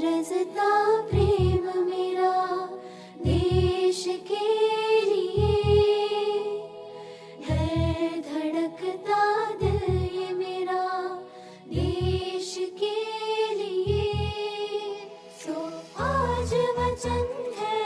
बरसता प्रेम मेरा देश के लिए। है धड़कता दिल ये मेरा देश के लिए। सो आज वचन है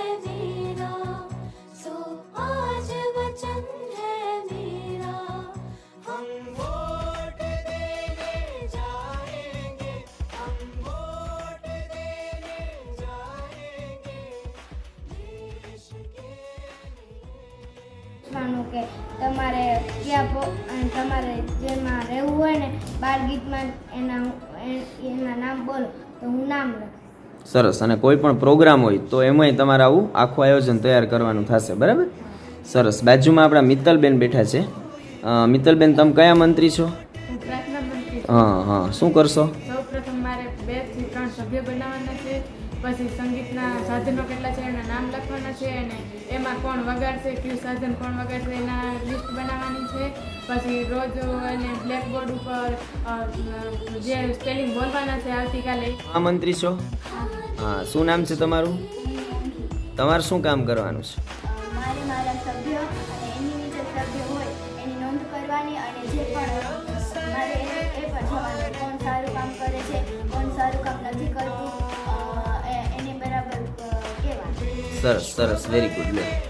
પૂછવાનું કે તમારે ક્યાં તમારે જેમાં રહેવું હોય ને બાળ ગીતમાં એના એના નામ બોલો તો હું નામ લખીશ. સરસ. અને કોઈ પણ પ્રોગ્રામ હોય તો એમાંય તમારે આવું આખું આયોજન તૈયાર કરવાનું થશે. બરાબર? સરસ. બાજુમાં આપણા મિત્તલબેન બેઠા છે. મિત્તલબેન તમે કયા મંત્રી છો? હું હા હા. શું કરશો? બેથી ત્રણ સભ્ય બનાવવાના છે. પછી સંગીતના સાધનો કેટલા છે એના નામ લખવાના છે અને એમાં કોણ વગાડશે કયું સાધન કોણ વગાડશે એના લિસ્ટ બનાવવાની છે. પછી રોજ એને બ્લેકબોર્ડ ઉપર જે સ્પેલિંગ બોલવાના છે આવતીકાલે. આ મંત્રી છો? હા શું નામ છે તમારું? તમારે શું કામ કરવાનું છે? મારે મારા સભ્ય અને એની નીચે સભ્ય હોય એની નોંધ કરવાની અને જે પણ મારે સરસ સરસ વેરી ગુડ લે.